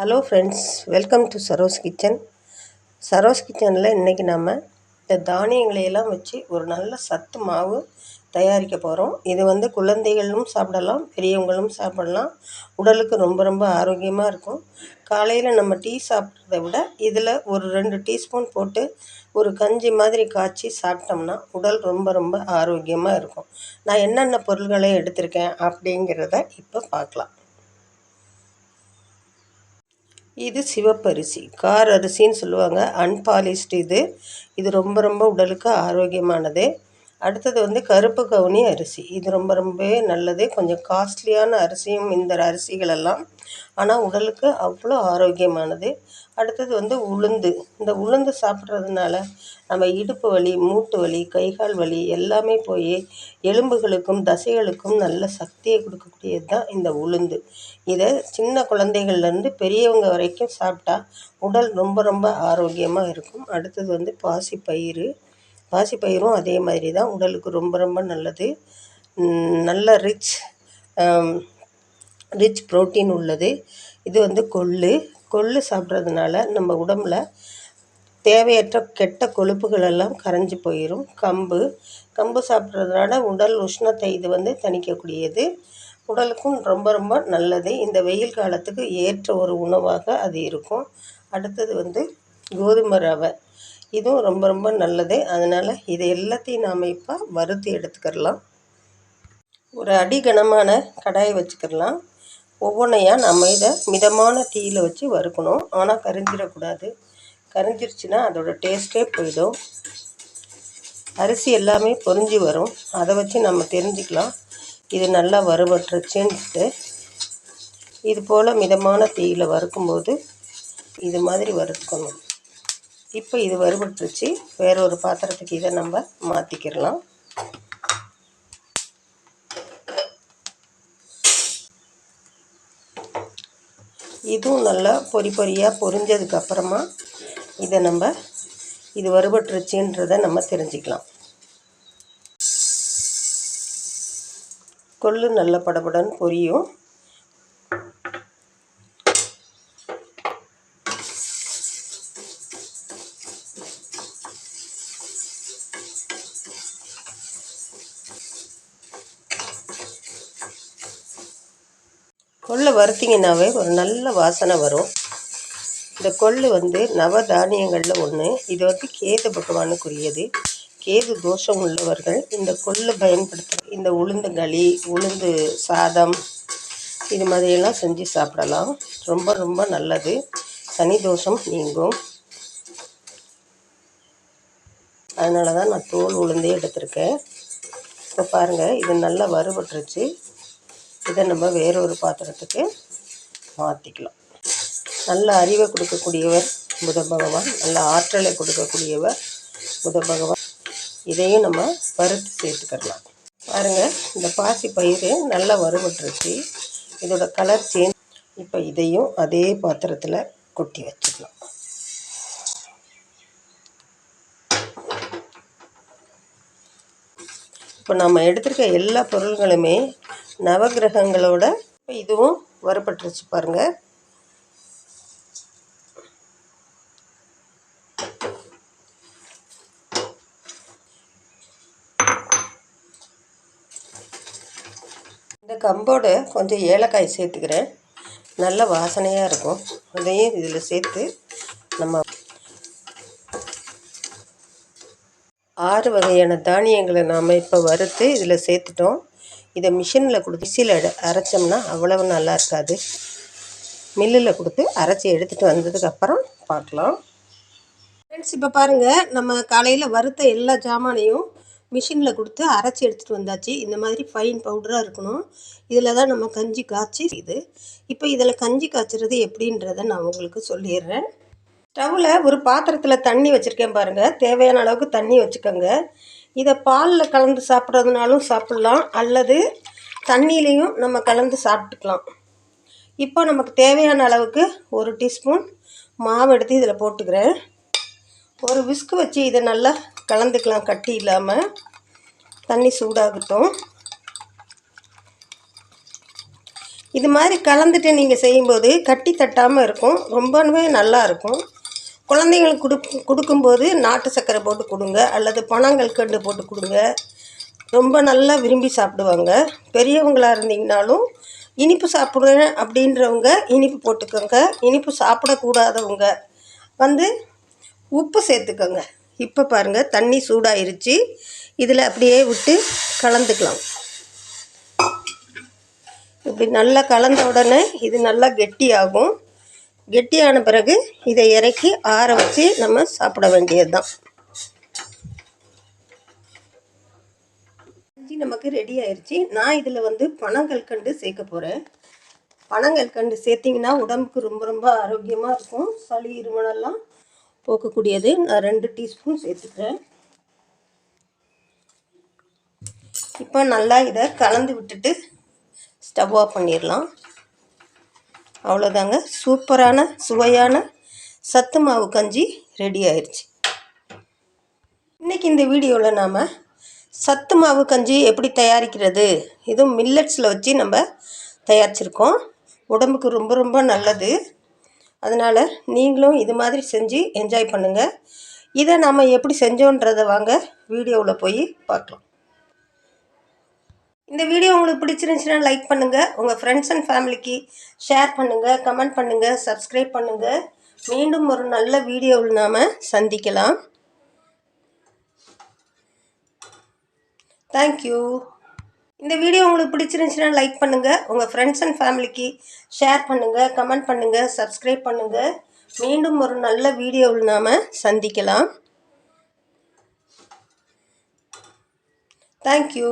Hello friends welcome to Saro's kitchen Saro's கிச்சனில் இன்றைக்கி நம்ம இந்த தானியங்களையெல்லாம் வச்சு ஒரு நல்ல சத்து மாவு தயாரிக்க போகிறோம் இது வந்து குழந்தைகளும் சாப்பிடலாம் பெரியவங்களும் சாப்பிடலாம். உடலுக்கு ரொம்ப ரொம்ப ஆரோக்கியமாக இருக்கும். காலையில் நம்ம டீ சாப்பிட்றத விட இதில் ஒரு ரெண்டு டீஸ்பூன் போட்டு ஒரு கஞ்சி மாதிரி காய்ச்சி சாப்பிட்டோம்னா உடல் ரொம்ப ரொம்ப ஆரோக்கியமாக இருக்கும். நான் என்னென்ன பொருள்களை எடுத்திருக்கேன் அப்படிங்கிறத இப்போ பார்க்கலாம். இது சிவப்பரிசி. கார் அரிசின்னு சொல்லுவாங்க. அன்பாலிஷ்டு இது. இது ரொம்ப ரொம்ப உடலுக்கு ஆரோக்கியமானது. அடுத்தது வந்து கருப்பு கவுனி அரிசி. இது ரொம்ப ரொம்பவே நல்லது. கொஞ்சம் காஸ்ட்லியான அரிசியும் இந்த அரிசிகளெல்லாம் ஆனால் உடலுக்கு அவ்வளோ ஆரோக்கியமானது. அடுத்தது வந்து உளுந்து. இந்த உளுந்து சாப்பிட்றதுனால நம்ம இடுப்பு வலி மூட்டு வலி கைகால் வலி எல்லாமே போய் எலும்புகளுக்கும் தசைகளுக்கும் நல்ல சக்தியை கொடுக்கக்கூடியது தான் இந்த உளுந்து. இதை சின்ன குழந்தைகள்லேருந்து பெரியவங்க வரைக்கும் சாப்பிட்டா உடல் ரொம்ப ரொம்ப ஆரோக்கியமாக இருக்கும். அடுத்தது வந்து பாசிப்பயிறு. பாசிப்பயிரும் அதே மாதிரி தான். உடலுக்கு ரொம்ப ரொம்ப நல்லது. நல்ல ரிச் ரிச் ப்ரோட்டீன் உள்ளது. இது வந்து கொள்ளு. கொள்ளு சாப்பிட்றதுனால நம்ம உடம்புல தேவையற்ற கெட்ட கொழுப்புகள் எல்லாம் கரைஞ்சி போயிடும் கம்பு. கம்பு சாப்பிட்றதுனால உடல் உஷ்ணத்தை இது வந்து தணிக்கக்கூடியது. உடலுக்கும் ரொம்ப ரொம்ப நல்லது. இந்த வெயில் காலத்துக்கு ஏற்ற ஒரு உணவாக அது இருக்கும். அடுத்தது வந்து கோதுமை ரவை. இதுவும் ரொம்ப ரொம்ப நல்லது. அதனால் இதை எல்லாத்தையும் நாம் இப்போ வறுத்து எடுத்துக்கிறலாம். ஒரு அடிகனமான கடாயை வச்சுக்கிடலாம் ஒவ்வொன்றையாக நம்ம இதை மிதமான தீயில் வச்சு வறுக்கணும். ஆனால் கரிஞ்சிடக்கூடாது. கரிஞ்சிருச்சுன்னா அதோடய டேஸ்ட்டே போயிடும். அரிசி எல்லாமே பொறிஞ்சி வரும். அதை வச்சு நம்ம தெரிஞ்சுக்கலாம். இது நல்லா வறுபட்டுருச்சுன்ட்டு இது போல் மிதமான தீயில் வறுக்கும்போது இது மாதிரி வறுத்துக்கணும். இப்போ இது வறுபட்டுருச்சு. வேற ஒரு பாத்திரத்துக்கு இதை நம்ம மாற்றிக்கிடலாம் இதுவும் நல்லா பொறி பொறியாக பொரிஞ்சதுக்கப்புறமா இதை நம்ம இது வறுபட்டுருச்சுன்றதை நம்ம தெரிஞ்சுக்கலாம். கொள்ளு நல்ல படபடன்னு பொரியும். கொள்ளை வறுத்திங்கனாவே ஒரு நல்ல வாசனை வரும். இந்த கொள்ளு வந்து நவ தானியங்களில் ஒன்று இது வந்து கேது பகவானுக்குரியது. கேது தோஷம் உள்ளவர்கள் இந்த கொள்ளு பயன்படுத்த இந்த உளுந்து களி உளுந்து சாதம் இது மாதிரியெல்லாம் செஞ்சு சாப்பிடலாம். ரொம்ப ரொம்ப நல்லது. சனி தோஷம் நீங்கும். அதனால தான் நான் தோல் உளுந்தே எடுத்திருக்கேன். இப்போ பாருங்கள் இது நல்லா வறுபட்டுருச்சு. இதை நம்ம வேறொரு பாத்திரத்துக்கு மாற்றிக்கலாம் நல்ல அறிவை கொடுக்கக்கூடியவர் புத பகவான் நல்ல ஆற்றலை கொடுக்கக்கூடியவர் புத பகவான். இதையும் நம்ம பருத்து சேர்த்துக்கலாம். பாருங்கள் இந்த பாசி பயிர் நல்லா வறுபட்டுருச்சு. இதோட கலர் சேஞ்ச் இப்போ இதையும் அதே பாத்திரத்தில் கொட்டி வச்சுக்கலாம் இப்போ நம்ம எடுத்திருக்க எல்லா பொருள்களுமே நவகிரகங்களோட இதுவும் வரப்பட்டுருச்சு பாருங்கள் இந்த கம்போடு கொஞ்சம் ஏலக்காய் சேர்த்துக்கிறேன். நல்ல வாசனையாக இருக்கும். அதையும் இதில் சேர்த்து நம்ம ஆறு வகையான தானியங்களை நாம் இப்போ வறுத்து இதில் சேர்த்துட்டோம். இதை மிஷினில் கொடுத்து மிக்சியில் அரைச்சோம்னா அவ்வளவு நல்லா இருக்காது. மில்லில் கொடுத்து அரைச்சி எடுத்துகிட்டு வந்ததுக்கப்புறம் பார்க்கலாம். ஃப்ரெண்ட்ஸ் இப்போ பாருங்கள் நம்ம காலையில் வறுத்த எல்லா ஜாமானையும் மிஷினில் கொடுத்து அரைச்சி எடுத்துகிட்டு வந்தாச்சு. இந்த மாதிரி ஃபைன் பவுடராக இருக்கணும். இதில் தான் நம்ம கஞ்சி காய்ச்சி இது. இப்போ இதில் கஞ்சி காய்ச்சிறது எப்படின்றத நான் உங்களுக்கு சொல்லிடுறேன். ஸ்டவ்வில் ஒரு பாத்திரத்தில் தண்ணி வச்சுருக்கேன் பாருங்கள் தேவையான அளவுக்கு தண்ணி வச்சுக்கோங்க. இதை பாலில் கலந்து சாப்பிட்றதுனாலும் சாப்பிட்லாம். அல்லது தண்ணியிலையும் நம்ம கலந்து சாப்பிட்டுக்கலாம். இப்போ நமக்கு தேவையான அளவுக்கு ஒரு டீஸ்பூன் மாவு எடுத்து இதில் போட்டுக்கிறேன். ஒரு விஸ்கு வச்சு இதை நல்லா கலந்துக்கலாம். கட்டி இல்லாமல் தண்ணி சூடாகட்டும். இது மாதிரி கலந்துட்டு நீங்கள் செய்யும்போது கட்டி தட்டாமல் இருக்கும். ரொம்பவே நல்லா இருக்கும். குழந்தைங்களுக்கு கொடு கொடுக்கும்போது நாட்டு சர்க்கரை போட்டு கொடுங்க அல்லது பனங்கற்கண்டு போட்டு கொடுங்க. ரொம்ப நல்லா விரும்பி சாப்பிடுவாங்க. பெரியவங்களாக இருந்தீங்கனாலும் இனிப்பு சாப்பிடுவேன் அப்படின்றவங்க இனிப்பு போட்டுக்கோங்க. இனிப்பு சாப்பிடக்கூடாதவங்க வந்து உப்பு சேர்த்துக்கோங்க. இப்போ பாருங்கள் தண்ணி சூடாயிருச்சு. இதில் அப்படியே விட்டு கலந்துக்கலாம். இப்படி நல்லா கலந்த உடனே இது நல்லா கெட்டியாகும். கெட்டியான பிறகு இதை இறக்கி ஆற வச்சு நம்ம சாப்பிட வேண்டியது தான் நமக்கு ரெடி ஆயிடுச்சு நான் இதில் வந்து பனங்கற்கண்டு சேர்க்க போகிறேன் பனங்கற்கண்டு சேர்த்திங்கன்னா உடம்புக்கு ரொம்ப ரொம்ப ஆரோக்கியமாக இருக்கும். சளி இருமலெல்லாம் போக்கக்கூடியது. நான் ரெண்டு டீஸ்பூன் சேர்த்துக்கிறேன். இப்போ நல்லா இதை கலந்து விட்டுட்டு ஸ்டவ் ஆஃப் பண்ணிடலாம். அவ்வளோதாங்க சூப்பரான சுவையான சத்து மாவு கஞ்சி ரெடி ஆயிடுச்சு இன்றைக்கி இந்த வீடியோவில் நாம் சத்து மாவு கஞ்சி எப்படி தயாரிக்கிறது இதுவும் மில்லட்ஸில் வச்சு நம்ம தயாரிச்சிருக்கோம். உடம்புக்கு ரொம்ப ரொம்ப நல்லது. அதனால் நீங்களும் இது மாதிரி செஞ்சு என்ஜாய் பண்ணுங்கள் இதை நாம் எப்படி செஞ்சோன்றதை வாங்க வீடியோவில் போய் பார்க்கலாம். இந்த வீடியோ உங்களுக்கு பிடிச்சிருந்துச்சுன்னா லைக் பண்ணுங்கள் உங்கள் ஃப்ரெண்ட்ஸ் அண்ட் ஃபேமிலிக்கு ஷேர் பண்ணுங்கள் கமெண்ட் பண்ணுங்கள் சப்ஸ்கிரைப் பண்ணுங்கள் மீண்டும் ஒரு நல்ல வீடியோவில் நாம் சந்திக்கலாம். தேங்க்யூ இந்த வீடியோ உங்களுக்கு பிடிச்சிருந்துச்சுன்னா லைக் பண்ணுங்கள் உங்கள் ஃப்ரெண்ட்ஸ் அண்ட் ஃபேமிலிக்கு ஷேர் பண்ணுங்கள் கமெண்ட் பண்ணுங்கள் சப்ஸ்கிரைப் பண்ணுங்கள் மீண்டும் ஒரு நல்ல வீடியோவில் நாம் சந்திக்கலாம். தேங்க்யூ